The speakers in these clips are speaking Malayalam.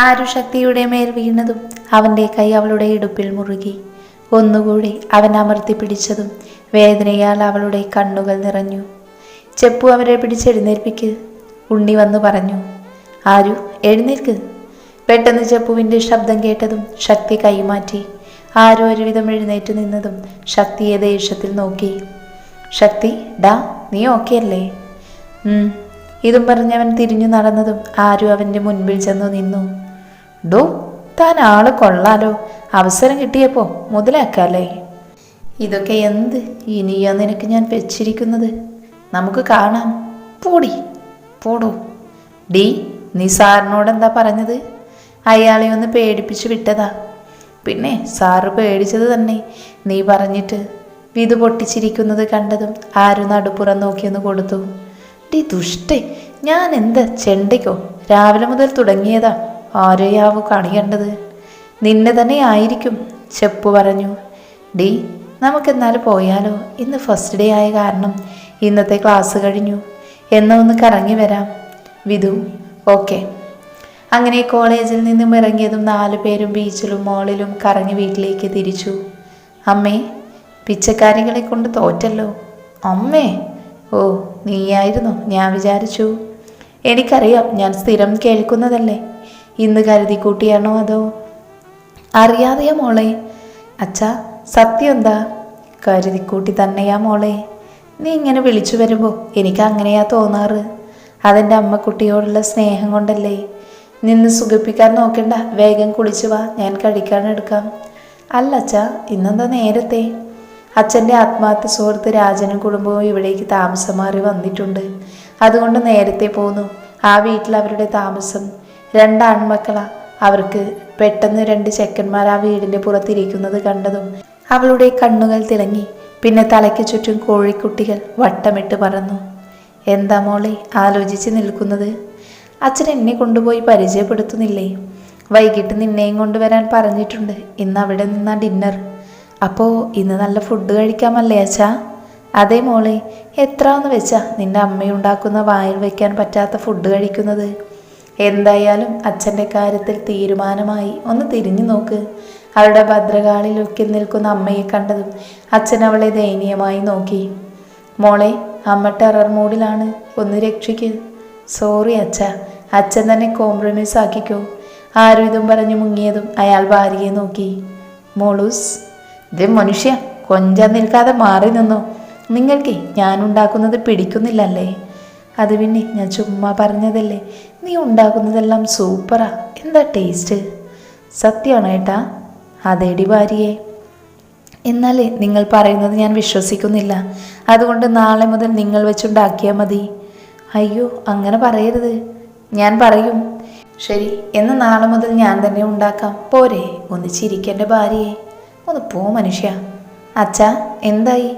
ആരു ശക്തിയുടെ മേൽ വീണതും അവന്റെ കൈ അവളുടെ ഇടുപ്പിൽ മുറുകി. ഒന്നുകൂടി അവൻ അമർത്തി പിടിച്ചതും വേദനയാൽ അവളുടെ കണ്ണുകൾ നിറഞ്ഞു. ചെപ്പു അവരെ പിടിച്ചെഴുന്നേൽപ്പിക്ക് ഉണ്ണി വന്നു പറഞ്ഞു ആരു എഴുന്നേൽക്ക്. പെട്ടെന്ന് ചെപ്പുവിന്റെ ശബ്ദം കേട്ടതും ശക്തി കൈമാറ്റി. ആരു ഒരുവിധം എഴുന്നേറ്റ് നിന്നതും ശക്തിയെ ദേഷ്യത്തിൽ നോക്കി. ശക്തി ഡാ നീ ഓക്കെ അല്ലേ. ഇതും പറഞ്ഞവൻ തിരിഞ്ഞു നടന്നതും ആരും അവന്റെ മുൻപിൽ ചെന്നു നിന്നു. ഡോ താൻ ആൾ കൊള്ളാലോ. അവസരം കിട്ടിയപ്പോ മുതലാക്കാല്ലേ. ഇതൊക്കെ എന്ത് ഇനിയോ നിനക്ക് ഞാൻ വെച്ചിരിക്കുന്നത്? നമുക്ക് കാണാം. പോടി പോടോ. ഡി നീ സാറിനോട് എന്താ പറഞ്ഞത്? അയാളെ ഒന്ന് പേടിപ്പിച്ച് വിട്ടതാ. പിന്നെ സാറ് പേടിച്ചത് തന്നെ. നീ പറഞ്ഞിട്ട് വിധു പൊട്ടിച്ചിരിക്കുന്നത് കണ്ടതും ആരും നടുപ്പുറം നോക്കിയൊന്ന് കൊടുത്തു. ഡി ദുഷ്ടേ ഞാൻ എന്താ ചെണ്ടയ്ക്കോ? രാവിലെ മുതൽ തുടങ്ങിയതാ. ആരെയാവോ കാണിക്കേണ്ടത് കണ്ടത് നിന്നെ തന്നെ ആയിരിക്കും ചെപ്പ് പറഞ്ഞു. ഡി നമുക്കെന്നാലും പോയാലോ? ഇന്ന് ഫസ്റ്റ് ഡേ ആയ കാരണം ഇന്നത്തെ ക്ലാസ് കഴിഞ്ഞു. എന്നാ ഒന്ന് കറങ്ങി വരാം. വിധു ഓക്കെ അങ്ങനെ കോളേജിൽ നിന്നും ഇറങ്ങിയതും നാലു പേരും ബീച്ചിലും മോളിലും കറങ്ങി വീട്ടിലേക്ക് തിരിച്ചു. അമ്മേ പിച്ചക്കാരികളെ കൊണ്ട് തോറ്റല്ലോ? അമ്മേ ഓ നീയായിരുന്നു ഞാൻ വിചാരിച്ചു. എനിക്കറിയാം ഞാൻ സ്ഥിരം കേൾക്കുന്നതല്ലേ? ഇന്ന് കരുതി കൂട്ടിയാണോ അതോ അറിയാതെയാ മോളെ. അച്ഛാ സത്യം എന്താ? കരുതിക്കൂട്ടി തന്നെയാ മോളെ. നീ ഇങ്ങനെ വിളിച്ചു വരുമ്പോൾ എനിക്ക് അങ്ങനെയാ തോന്നാറ്. അതെന്റെ അമ്മക്കുട്ടിയോടുള്ള സ്നേഹം കൊണ്ടല്ലേ. നിന്ന് സുഖിപ്പിക്കാൻ നോക്കണ്ട. വേഗം കുളിച്ചു വാ. ഞാൻ കഴിക്കാൻ എടുക്കാം. അല്ല അച്ഛാ ഇന്നെന്താ നേരത്തെ? അച്ഛന്റെ ആത്മാർത്ഥ സുഹൃത്ത് രാജനും കുടുംബവും ഇവിടേക്ക് താമസം മാറി വന്നിട്ടുണ്ട്. അതുകൊണ്ട് നേരത്തെ പോന്നു. ആ വീട്ടിൽ അവരുടെ താമസം രണ്ട് ആൺമക്കളാ അവർക്ക് പെട്ടെന്ന് രണ്ട് ചെക്കന്മാർ ആ വീടിന്റെ പുറത്തിരിക്കുന്നത് കണ്ടതും അവളുടെ കണ്ണുകൾ തിളങ്ങി. പിന്നെ തലയ്ക്ക് ചുറ്റും കോഴിക്കുട്ടികൾ വട്ടമിട്ട് പറന്നു. എന്താ മോളെ ആലോചിച്ച് നിൽക്കുന്നത്? അച്ഛൻ എന്നെ കൊണ്ടുപോയി പരിചയപ്പെടുത്തുന്നില്ലേ? വൈകിട്ട് നിന്നെയും കൊണ്ടുവരാൻ പറഞ്ഞിട്ടുണ്ട്. ഇന്ന് അവിടെ നിന്നാ ഡിന്നർ. അപ്പോൾ ഇന്ന് നല്ല ഫുഡ് കഴിക്കാമല്ലേ അച്ഛാ? അതെ മോളെ എത്ര ഒന്ന് വെച്ചാ നിന്റെ അമ്മയുണ്ടാക്കുന്ന വായിൽ വയ്ക്കാൻ പറ്റാത്ത ഫുഡ് കഴിക്കുന്നത്? എന്തായാലും അച്ഛന്റെ കാര്യത്തിൽ തീരുമാനമായി. ഒന്ന് തിരിഞ്ഞു നോക്ക്. അവളുടെ ഭദ്രകാളിൽ ഒക്കെ നിൽക്കുന്ന അമ്മയെ കണ്ടതും അച്ഛൻ അവളെ ദയനീയമായി നോക്കി. മോളെ അമ്മ ടെറർ മൂഡിലാണ്. ഒന്ന് രക്ഷിക്ക്. സോറി അച്ഛ. അച്ഛൻ തന്നെ കോംപ്രമൈസ് ആക്കിക്കോ. ആരും ഇതും പറഞ്ഞു മുങ്ങിയതും അയാൾ ഭാര്യയെ നോക്കി. മോളൂസ് ഇത് മനുഷ്യ കൊഞ്ചാൻ നിൽക്കാതെ മാറി നിന്നോ? നിങ്ങൾക്ക് ഞാനുണ്ടാക്കുന്നത് പിടിക്കുന്നില്ലല്ലേ? അത് പിന്നെ ഞാൻ ചുമ്മാ പറഞ്ഞതല്ലേ? നീ ഉണ്ടാക്കുന്നതെല്ലാം സൂപ്പറാ. എന്താ ടേസ്റ്റ് സത്യമാണോ ഏട്ടാ? അതേടി ഭാര്യയെ. എന്നാലേ നിങ്ങൾ പറയുന്നത് ഞാൻ വിശ്വസിക്കുന്നില്ല. അതുകൊണ്ട് നാളെ മുതൽ നിങ്ങൾ വെച്ചുണ്ടാക്കിയാൽ മതി. അയ്യോ അങ്ങനെ പറയരുത്. ഞാൻ പറയും. ശരി എന്ന് നാളെ മുതൽ ഞാൻ തന്നെ ഉണ്ടാക്കാം. പോരെ ഒന്ന് ചിരിക്കേണ്ട ഭാര്യയെ. ഒന്ന് പോ മനുഷ്യ. അച്ഛാ എന്തായി?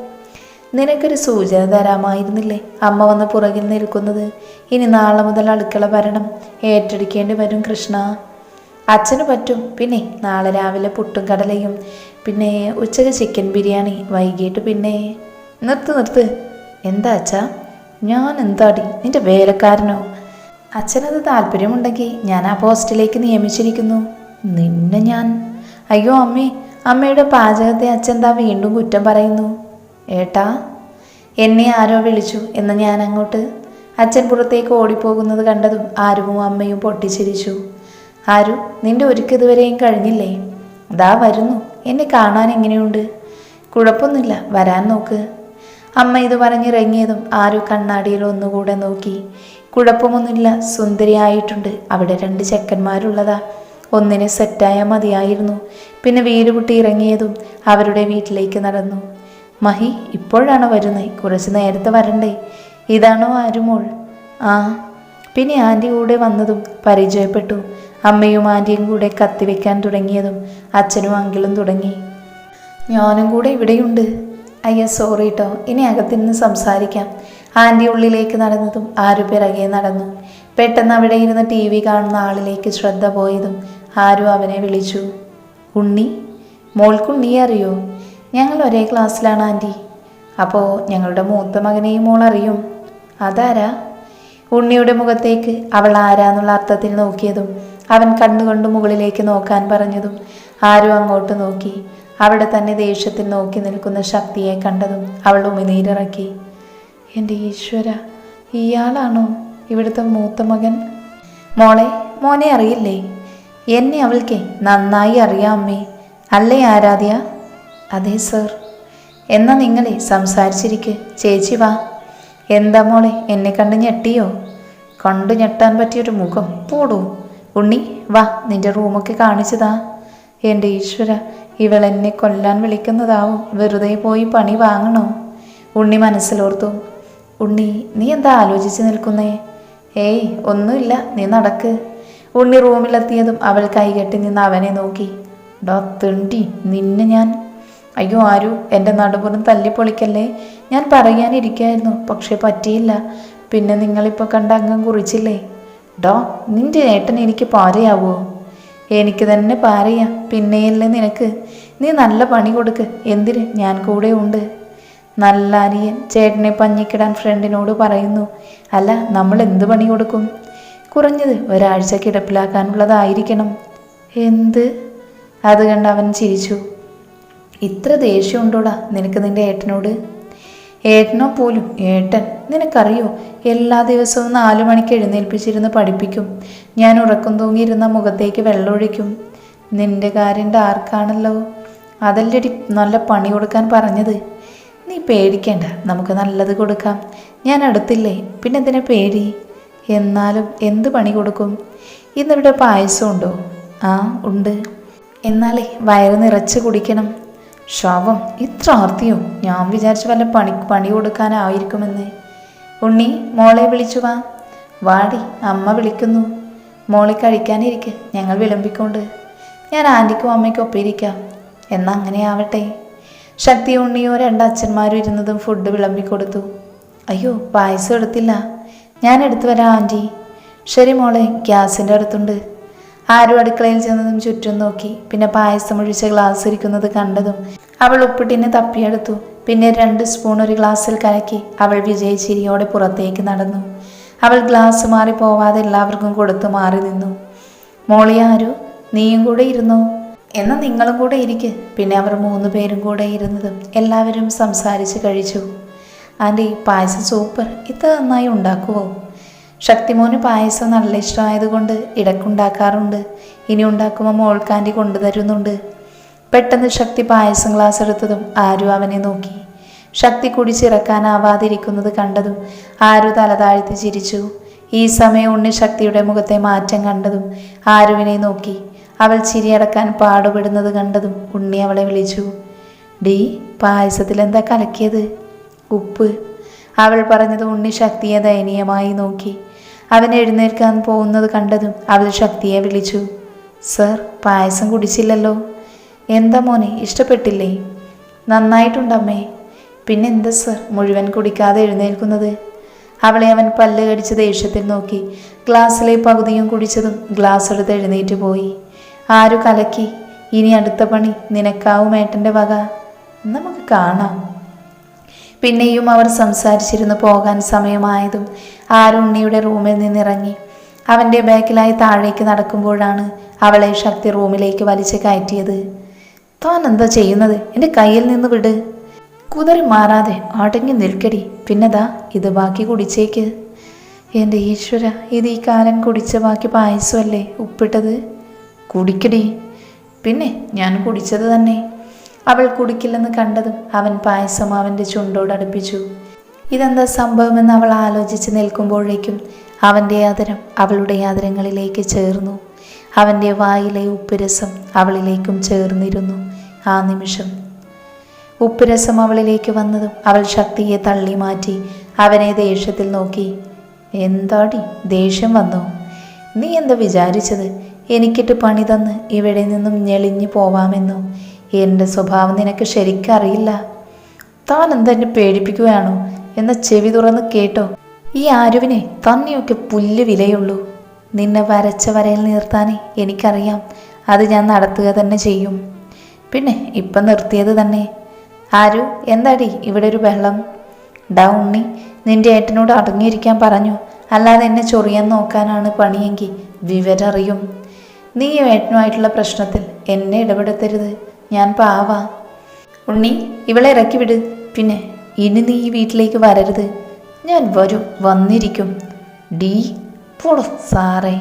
നിനക്കൊരു സൂചന തരാമായിരുന്നില്ലേ? അമ്മ വന്ന് പുറകിൽ നിൽക്കുന്നത്. ഇനി നാളെ മുതൽ അടുക്കള ഭരണം. ഏറ്റെടുക്കേണ്ടി വരും കൃഷ്ണ. അച്ഛന് പറ്റും. പിന്നെ നാളെ രാവിലെ പുട്ടും കടലയും. പിന്നെ ഉച്ചയ്ക്ക് ചിക്കൻ ബിരിയാണി. വൈകിട്ട് പിന്നെ നിർത്ത് നിർത്ത്. എന്താ അച്ഛാ? ഞാൻ എന്താടി? നിന്റെ വേലക്കാരനോ? അച്ഛനത് താല്പര്യമുണ്ടെങ്കിൽ ഞാൻ ആ പോസ്റ്റിലേക്ക് നിയമിച്ചിരിക്കുന്നു. നിന്നെ ഞാൻ. അയ്യോ അമ്മേ അമ്മയുടെ പാചകത്തെ അച്ഛൻ എന്താ വീണ്ടും കുറ്റം പറയുന്നു. ഏട്ടാ എന്നെ ആരോ വിളിച്ചു എന്ന് ഞാൻ അങ്ങോട്ട് അച്ഛൻ പുറത്തേക്ക് ഓടിപ്പോകുന്നത് കണ്ടതും ആരുവും അമ്മയും പൊട്ടിച്ചിരിച്ചു. ആരു നിന്റെ ഒരുക്ക് ഇതുവരെയും കഴിഞ്ഞില്ലേ? ദാ വരുന്നു. എന്നെ കാണാൻ എങ്ങനെയുണ്ട്? കുഴപ്പമൊന്നുമില്ല. വരാൻ നോക്ക്. അമ്മ ഇത് പറഞ്ഞിറങ്ങിയതും ആരു കണ്ണാടിയിൽ ഒന്നുകൂടെ നോക്കി. കുഴപ്പമൊന്നുമില്ല. സുന്ദരിയായിട്ടുണ്ട് അവിടെ രണ്ട് ചെക്കന്മാരുള്ളതാ. ഒന്നിനെ സെറ്റായാൽ മതിയായിരുന്നു. പിന്നെ വീരുകുട്ടി ഇറങ്ങിയതും അവരുടെ വീട്ടിലേക്ക് നടന്നു. മഹി ഇപ്പോഴാണോ വരുന്നത് കുറച്ച് നേരത്തെ വരണ്ടേ? ഇതാണോ ആരുമോൾ ആ പിന്നെ ആന്റി കൂടെ വന്നതും പരിചയപ്പെട്ടു. അമ്മയും ആന്റിയും കൂടെ കത്തിവെക്കാൻ തുടങ്ങിയതും അച്ഛനും അങ്കിളും തുടങ്ങി. ഞാനും കൂടെ ഇവിടെയുണ്ട്. അയ്യ സോറി കേട്ടോ ഇനി അകത്തിരുന്ന് സംസാരിക്കാം. ആന്റി ഉള്ളിലേക്ക് നടന്നതും ആരു പിറകെ നടന്നു. പെട്ടെന്ന് അവിടെ ഇരുന്ന് ടി വി കാണുന്ന ആളിലേക്ക് ശ്രദ്ധ പോയതും ആരും അവനെ വിളിച്ചു. ഉണ്ണി? മോൾക്കുണ്ണിയെ അറിയോ? ഞങ്ങൾ ഒരേ ക്ലാസ്സിലാണ് ആന്റി. അപ്പോൾ ഞങ്ങളുടെ മൂത്ത മകനെയും മോൾ അറിയും. അതാരാ? ഉണ്ണിയുടെ മുഖത്തേക്ക് അവൾ ആരാന്നുള്ള അർത്ഥത്തിൽ നോക്കിയതും അവൻ കണ്ണുകൊണ്ട് മുകളിലേക്ക് നോക്കാൻ പറഞ്ഞതും ആരും അങ്ങോട്ട് നോക്കി. അവിടെ തന്നെ ദേഷ്യത്തിൽ നോക്കി നിൽക്കുന്ന ശക്തിയെ കണ്ടതും അവൾ ഉമിനീരിറക്കി. എന്റെ ഈശ്വര ഇയാളാണോ ഇവിടുത്തെ മൂത്ത മകൻ? മോളെ മോനെ അറിയില്ലേ? എന്നെ അവൾക്ക് നന്നായി അറിയാം അമ്മേ. അല്ലേ ആരാധ്യ? അതെ സർ. എന്നാ നിങ്ങളെ സംസാരിച്ചിരിക്ക്? ചേച്ചി വാ. എന്താ മോളെ എന്നെ കണ്ട് ഞെട്ടിയോ? കണ്ടു ഞെട്ടാൻ പറ്റിയൊരു മുഖം. പോടൂ. ഉണ്ണി വാ നിന്റെ റൂമൊക്കെ കാണിച്ചതാ. എന്റെ ഈശ്വര ഇവൾ എന്നെ കൊല്ലാൻ വിളിക്കുന്നതാവും. വെറുതെ പോയി പണി വാങ്ങണോ? ഉണ്ണി മനസ്സിലോർത്തു. ഉണ്ണി നീ എന്താ ആലോചിച്ച് നിൽക്കുന്നേ? ഏയ് ഒന്നുമില്ല നീ നടക്ക്. ഉണ്ണി റൂമിലെത്തിയതും അവൾ കൈകെട്ടി നിന്ന് അവനെ നോക്കി. ഡോ തിണ്ടി നിന്നെ ഞാൻ അയ്യോ ആരു? എന്റെ നടുപുറം തല്ലിപ്പൊളിക്കല്ലേ? ഞാൻ പറയാനിരിക്കായിരുന്നു പക്ഷെ പറ്റിയില്ല. പിന്നെ നിങ്ങളിപ്പോൾ കണ്ട അംഗം കുറിച്ചില്ലേ? ഡോ നിന്റെ ഏട്ടൻ എനിക്ക് പാരയാവോ? എനിക്ക് തന്നെ പാരയാ പിന്നെയല്ലേ നിനക്ക്? നീ നല്ല പണി കൊടുക്ക് എന്തിന്? ഞാൻ കൂടെ ഉണ്ട്. നല്ല അനിയൻ ചേട്ടനെ പഞ്ഞിക്കിടാൻ ഫ്രണ്ടിനോട് പറയുന്നു. അല്ല നമ്മൾ എന്ത് പണി കൊടുക്കും? കുറഞ്ഞത് ഒരാഴ്ച കിടപ്പിലാക്കാനുള്ളതായിരിക്കണം. എന്ത്? അത് കണ്ട് അവൻ ചിരിച്ചു. ഇത്ര ദേഷ്യമുണ്ടോടാ നിനക്ക് നിന്റെ ഏട്ടനോട്? ഏട്ടനോ പോലും ഏട്ടൻ നിനക്കറിയോ? എല്ലാ ദിവസവും നാലു മണിക്ക് എഴുന്നേൽപ്പിച്ചിരുന്ന് പഠിപ്പിക്കും. ഞാൻ ഉറക്കം തൂങ്ങിയിരുന്ന മുഖത്തേക്ക് വെള്ളമൊഴിക്കും. നിന്റെ കാര്യം ആർക്കാണല്ലോ അതല്ലടി നല്ല പണി കൊടുക്കാൻ പറഞ്ഞത്. നീ പേടിക്കേണ്ട നമുക്ക് നല്ലത് കൊടുക്കാം. ഞാൻ അടുത്തില്ലേ പിന്നെ എന്തിനാ പേടി? എന്നാലും എന്ത് പണി കൊടുക്കും? ഇന്നിവിടെ പായസം ഉണ്ടോ? ആ ഉണ്ട്. എന്നാലേ വയറ് നിറച്ച് കുടിക്കണം. ശവം ഇത്ര ആർത്തിയോ? ഞാൻ വിചാരിച്ചു വല്ല പണി പണി കൊടുക്കാനായിരിക്കുമെന്ന്. ഉണ്ണി മോളെ വിളിച്ചു വാ. വാടി അമ്മ വിളിക്കുന്നു. മോളെ കഴിക്കാനിരിക്കെ ഞങ്ങൾ വിളമ്പിക്കൊണ്ട്. ഞാൻ ആന്റിക്കും അമ്മയ്ക്കും ഒപ്പിരിക്കാം എന്നാ അങ്ങനെ ആവട്ടെ. ശക്തി ഉണ്ണിയോ രണ്ട് അച്ഛന്മാരും ഇരുന്നതും ഫുഡ് വിളമ്പിക്കൊടുത്തു. അയ്യോ പായസം എടുത്തില്ല. ഞാൻ എടുത്തു വരാം ആന്റി ശരി മോളെ ഗ്യാസിന്റെ അടുത്തുണ്ട്. ആരും അടുക്കളയിൽ ചെന്നതും ചുറ്റും നോക്കി. പിന്നെ പായസം ഒഴിച്ച ഗ്ലാസ് ഇരിക്കുന്നത് കണ്ടതും അവൾ ഉപ്പിട്ടിന് തപ്പിയെടുത്തു. പിന്നെ രണ്ട് സ്പൂൺ ഒരു ഗ്ലാസ്സിൽ കലക്കി അവൾ വിജയചിരിയോടെ പുറത്തേക്ക് നടന്നു. അവൾ ഗ്ലാസ് മാറി പോവാതെ എല്ലാവർക്കും കൊടുത്തു മാറി നിന്നു. മോളി ആരു? നീയും കൂടെ ഇരുന്നോ? എന്നാൽ നിങ്ങളും കൂടെ ഇരിക്ക്. പിന്നെ അവർ മൂന്ന് പേരും കൂടെ ഇരുന്നതും എല്ലാവരും സംസാരിച്ച് കഴിച്ചു. ആന്റി പായസം സൂപ്പർ. ഇത് നന്നായി ഉണ്ടാക്കുമോ ശക്തിമോന് പായസം നല്ല ഇഷ്ടമായതുകൊണ്ട് ഇടക്കുണ്ടാക്കാറുണ്ട്. ഇനി ഉണ്ടാക്കുമ്പോൾ മോൾക്കാന്റി കൊണ്ടുതരുന്നുണ്ട്. പെട്ടെന്ന് ശക്തി പായസം ഗ്ലാസ് എടുത്തതും ആരു അവനെ നോക്കി. ശക്തി കുടിച്ചിറക്കാനാവാതിരിക്കുന്നത് കണ്ടതും ആരു തലതാഴ്ത്തി ചിരിച്ചു. ഈ സമയം ഉണ്ണി ശക്തിയുടെ മുഖത്തെ മാറ്റം കണ്ടതും ആരുവിനെ നോക്കി. അവൾ ചിരിയടക്കാൻ പാടുപെടുന്നത് കണ്ടതും ഉണ്ണി അവളെ വിളിച്ചു. ഡി പായസത്തിൽ എന്താ കലക്കിയത്? ഉപ്പ്. അവൾ പറഞ്ഞത് ഉണ്ണി ശക്തിയെ ദയനീയമായി നോക്കി. അവൻ എഴുന്നേൽക്കാൻ പോകുന്നത് കണ്ടതും അവൾ ശക്തിയെ വിളിച്ചു. സർ പായസം കുടിച്ചില്ലല്ലോ? എന്താ മോനെ ഇഷ്ടപ്പെട്ടില്ലേ? നന്നായിട്ടുണ്ടമ്മേ. പിന്നെന്താ സർ മുഴുവൻ കുടിക്കാതെ എഴുന്നേൽക്കുന്നത്? അവളെ അവൻ പല്ല് കടിച്ച് ദേഷ്യത്തിൽ നോക്കി. ഗ്ലാസ്സിലെ പകുതിയും കുടിച്ചതും ഗ്ലാസ് എടുത്ത് എഴുന്നേറ്റ് പോയി. ആരു കലക്കി? ഇനി അടുത്ത പണി നിനക്കാവും ഏട്ടന്റെ വക. നമുക്ക് കാണാം. പിന്നെയും അവർ സംസാരിച്ചിരുന്നു പോകാൻ സമയമായതും ആരുണ്ണിയുടെ റൂമിൽ നിന്നിറങ്ങി. അവന്റെ ബാക്കിലായി താഴേക്ക് നടക്കുമ്പോഴാണ് അവളെ ശക്തി റൂമിലേക്ക് വലിച്ചു കയറ്റിയത്. താൻ എന്താ ചെയ്യുന്നത്? എന്റെ കയ്യിൽ നിന്ന് വിട്. കുതിരി മാറാതെ അടങ്ങി നിൽക്കടി. പിന്നെതാ ഇത് ബാക്കി കുടിച്ചേക്ക്. എന്റെ ഈശ്വര ഇത് ഈ കാലൻ കുടിച്ച ബാക്കി പായസമല്ലേ? ഉപ്പിട്ടത്? കുടിക്കടി. പിന്നെ ഞാൻ കുടിച്ചത് തന്നെ. അവൾ കുടിക്കില്ലെന്ന് കണ്ടതും അവൻ പായസം അവന്റെ ചുണ്ടോട് അടുപ്പിച്ചു. ഇതെന്താ സംഭവമെന്ന് അവൾ ആലോചിച്ച് നിൽക്കുമ്പോഴേക്കും അവന്റെ ആദരം അവളുടെ ആദരങ്ങളിലേക്ക് ചേർന്നു. അവന്റെ വായിലെ ഉപ്പുരസം അവളിലേക്കും ചേർന്നിരുന്നു. ആ നിമിഷം ഉപ്പുരസം അവളിലേക്ക് വന്നതും അവൾ ശക്തിയെ തള്ളി മാറ്റി അവനെ ദേഷ്യത്തിൽ നോക്കി. എന്താടി ദേഷ്യം വന്നോ? നീ എന്താ വിചാരിച്ചത്? എനിക്കിട്ട് പണി തന്ന് ഇവിടെ നിന്നും ഞെളിഞ്ഞു പോവാമെന്നോ? എന്റെ സ്വഭാവം നിനക്ക് ശരിക്കറിയില്ല താൻ എന്തെന്നെ പേടിപ്പിക്കുകയാണോ? എന്ന ചെവി തുറന്ന് കേട്ടോ. ഈ ആരുവിനെ തന്നെയൊക്കെ പുല്ല് വിലയുള്ളൂ. നിന്നെ വരച്ച വരയിൽ നിർത്താനേ എനിക്കറിയാം. അത് ഞാൻ നടത്തുക തന്നെ ചെയ്യും. പിന്നെ ഇപ്പം നിർത്തിയത് തന്നെ. ആരു എന്താടി ഇവിടെ ഒരു വെള്ളം ഡാ ഉണ്ണി നിന്റെ ഏട്ടനോട് അടങ്ങിയിരിക്കാൻ പറഞ്ഞു. അല്ലാതെ എന്നെ ചൊറിയാൻ നോക്കാനാണ് പണിയെങ്കിൽ വിവരറിയും. നീ ഏട്ടനുമായിട്ടുള്ള പ്രശ്നത്തിൽ എന്നെ ഇടപെടുത്തരുത് ഞാൻ പാവാ. ഉണ്ണി ഇവളെ ഇറക്കി വിട്. പിന്നെ ഇനി നീ ഈ വീട്ടിലേക്ക് വരരുത്. ഞാൻ വരും വന്നിരിക്കും. ഡി പോടോ സാറേ.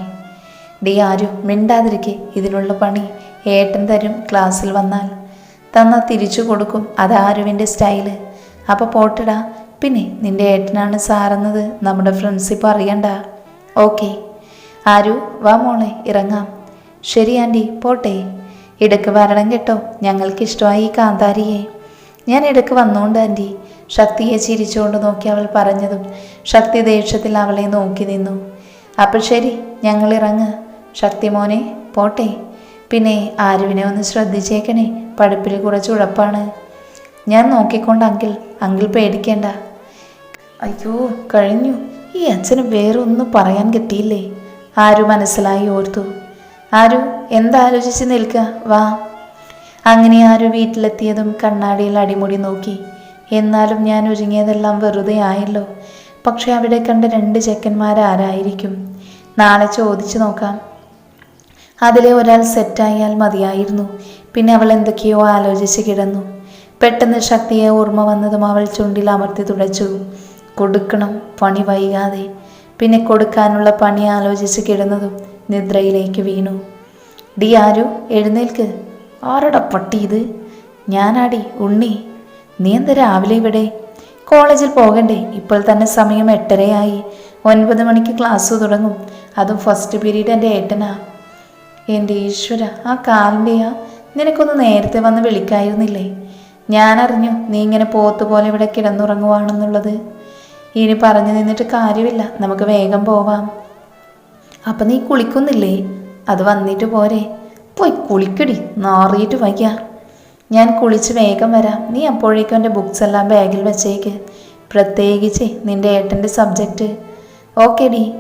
ഡി ആരും മിണ്ടാതിരിക്കെ. ഇതിനുള്ള പണി ഏട്ടൻ തരും ക്ലാസ്സിൽ വന്നാൽ. തന്നാൽ തിരിച്ചു കൊടുക്കും. അത് ആരുവിന്റെ സ്റ്റൈൽ. അപ്പോൾ പോട്ടിടാ. പിന്നെ നിന്റെ ഏട്ടനാണ് സാറെന്നത്. നമ്മുടെ ഫ്രണ്ട്സ് ഇപ്പോൾ അറിയണ്ട. ഓക്കെ. ആരു വാ മോളെ ഇറങ്ങാം. ശരി ആന്റി പോട്ടെ. ഇടയ്ക്ക് വരണം കേട്ടോ. ഞങ്ങൾക്ക് ഇഷ്ടമായി ഈ കാന്താരിയെ. ഞാൻ ഇടയ്ക്ക് വന്നോണ്ട് ആന്റി ശക്തിയെ ചിരിച്ചുകൊണ്ട് നോക്കി അവൾ പറഞ്ഞതും ശക്തി ദേഷ്യത്തിൽ അവളെ നോക്കി നിന്നു. അപ്പോൾ ശരി ഞങ്ങൾ ഇറങ്ങ്. ശക്തി മോനെ പോട്ടെ. പിന്നെ ആരുവിനെ ഒന്ന് ശ്രദ്ധിച്ചേക്കണേ. പഠിപ്പിൽ കുറച്ച് ഉഴപ്പാണ്. ഞാൻ നോക്കിക്കൊണ്ട് അങ്കിൾ അങ്കിൾ പേടിക്കേണ്ട. അയ്യോ കഴിഞ്ഞു. ഈ അച്ഛന് വേറെ ഒന്നും പറയാൻ കിട്ടിയില്ലേ? ആരു മനസ്സിലായി ഓർത്തു. ആരു? എന്താലോചിച്ച് നിൽക്കുക വാ. അങ്ങനെ ആരും വീട്ടിലെത്തിയതും കണ്ണാടിയിൽ അടിമുടി നോക്കി. എന്നാലും ഞാൻ ഒരുങ്ങിയതെല്ലാം വെറുതെ ആയല്ലോ. പക്ഷെ അവിടെ കണ്ട രണ്ട് ചെക്കന്മാരാരായിരിക്കും? നാളെ ചോദിച്ചു നോക്കാം. അതിലെ ഒരാൾ സെറ്റായാൽ മതിയായിരുന്നു. പിന്നെ അവൾ എന്തൊക്കെയോ ആലോചിച്ച് കിടന്നു. പെട്ടെന്ന് ശക്തിയെ ഓർമ്മ വന്നതും അവൾ ചുണ്ടിൽ അമർത്തി തുടച്ചു. കൊടുക്കണം പണി വൈകാതെ. പിന്നെ കൊടുക്കാനുള്ള പണി ആലോചിച്ച് കിടന്നതും നിദ്രയിലേക്ക് വീണു. ഡി ആരു എഴുന്നേൽക്ക്. ആരടാ പട്ടി ഇത്? ഞാനാടി ഉണ്ണി. നീ എന്താ രാവിലെ ഇവിടെ? കോളേജിൽ പോകണ്ടേ. ഇപ്പോൾ തന്നെ സമയം എട്ടരയായി. ഒൻപത് മണിക്ക് ക്ലാസ് തുടങ്ങും. അതും ഫസ്റ്റ് പീരീഡ് എന്റെ ഏട്ടനാ. എന്റെ ഈശ്വര ആ കാലിന്റെയാ? നിനക്കൊന്ന് നേരത്തെ വന്ന് വിളിക്കായിരുന്നില്ലേ? ഞാനറിഞ്ഞു നീ ഇങ്ങനെ പോത്ത് പോലെ ഇവിടെ കിടന്നുറങ്ങുവാണെന്നുള്ളത്. ഇനി പറഞ്ഞു നിന്നിട്ട് കാര്യമില്ല. നമുക്ക് വേഗം പോവാം. അപ്പം നീ കുളിക്കുന്നില്ലേ? അത് വന്നിട്ട് പോരെ. പോയി കുളിക്കടി. നാറിയിട്ട് വയ്യ. ഞാൻ കുളിച്ച് വേഗം വരാം. നീ അപ്പോഴേക്കും എന്റെ ബുക്സ് എല്ലാം ബാഗിൽ വെച്ചേക്ക്. പ്രത്യേകിച്ച് നിന്റെ ഏട്ടന്റെ സബ്ജക്റ്റ് ഓക്കെ ഡി.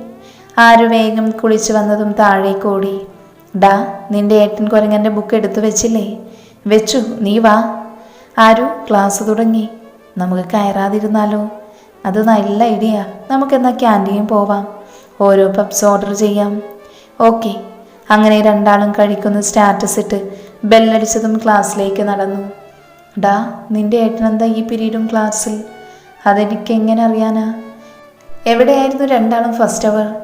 ആര് വേഗം കുളിച്ച് വന്നതും താഴേക്ക് ഓടി. ഡാ നിന്റെ ഏട്ടൻ കുരങ്ങന്റെ ബുക്ക് എടുത്തു വെച്ചില്ലേ? വെച്ചു. നീ വാ. ആരു? ക്ലാസ് തുടങ്ങി. നമുക്ക് കയറാതിരുന്നാലോ? അത് നല്ല ഐഡിയ നമുക്കെന്നാൽ ക്യാന്റീൻ പോവാം. ഓരോ പബ്സ് ഓർഡർ ചെയ്യാം. ഓക്കെ അങ്ങനെ രണ്ടാളും കഴിക്കുന്ന സ്റ്റാറ്റസ് ഇട്ട് ബെല്ലടിച്ചതും ക്ലാസ്സിലേക്ക് നടന്നു. ഡാ നിന്റെ ഏട്ടനെന്താ ഈ പിരീഡും ക്ലാസ്സിൽ? അതെനിക്ക് എങ്ങനെ അറിയാനാ? എവിടെയായിരുന്നു രണ്ടാളും ഫസ്റ്റ് അവർ?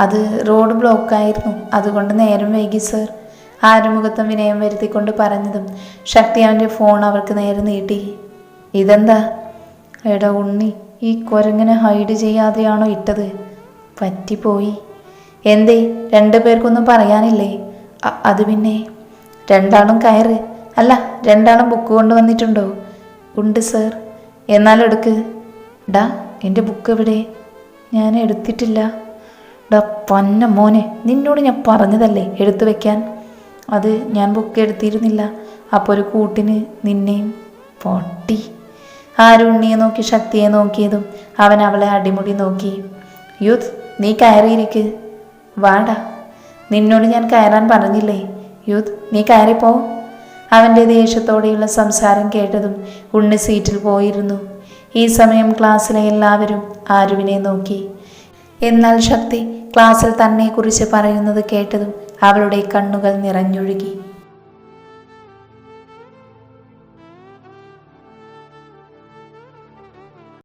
അത് റോഡ് ബ്ലോക്കായിരുന്നു അതുകൊണ്ട് നേരം വൈകി സർ. ആരുമുഖത്തും വിനയം വരുത്തിക്കൊണ്ട് പറഞ്ഞതും ശക്തി അവന്റെ ഫോൺ അവർക്ക് നേരെ നീട്ടി. ഇതെന്താ? എടാ ഉണ്ണി ഈ കുരങ്ങനെ ഹൈഡ് ചെയ്യാതെയാണോ ഇട്ടത്? പറ്റിപ്പോയി. എന്തേ രണ്ടു പേർക്കൊന്നും പറയാനില്ലേ? അത് പിന്നെ. രണ്ടാളും കയറ്. അല്ല രണ്ടാളും ബുക്ക് കൊണ്ടുവന്നിട്ടുണ്ടോ ഉണ്ട് സർ എന്നാലും എടുക്ക്. ഡാ എന്റെ ബുക്ക് എവിടെ? ഞാൻ എടുത്തിട്ടില്ല. ഡാ പന്ന മോനെ നിന്നോട് ഞാൻ പറഞ്ഞതല്ലേ എടുത്തു വെക്കാൻ? അത് ഞാൻ ബുക്ക് എടുത്തിരുന്നില്ല. അപ്പോൾ ഒരു കൂട്ടിന് നിന്നെയും പൊട്ടി. ആരുണ്ണിയെ നോക്കി ശക്തിയെ നോക്കിയതും അവൻ അവളെ അടിമുടി നോക്കി. യൂത്ത് നീ കയറിയിരിക്ക് വാടാ. നിന്നോട് ഞാൻ കയറാൻ പറഞ്ഞില്ലേ? യൂത്ത് നീ കയറിപ്പോ. അവന്റെ ദേഷ്യത്തോടെയുള്ള സംസാരം കേട്ടതും ഉണ്ണി സീറ്റിൽ പോയിരുന്നു. ഈ സമയം ക്ലാസ്സിലെ എല്ലാവരും ആരുവിനെ നോക്കി. എന്നാൽ ശക്തി ക്ലാസ്സിൽ തന്നെക്കുറിച്ച് പറയുന്നത് കേട്ടതും അവളുടെ കണ്ണുകൾ നിറഞ്ഞൊഴുകി.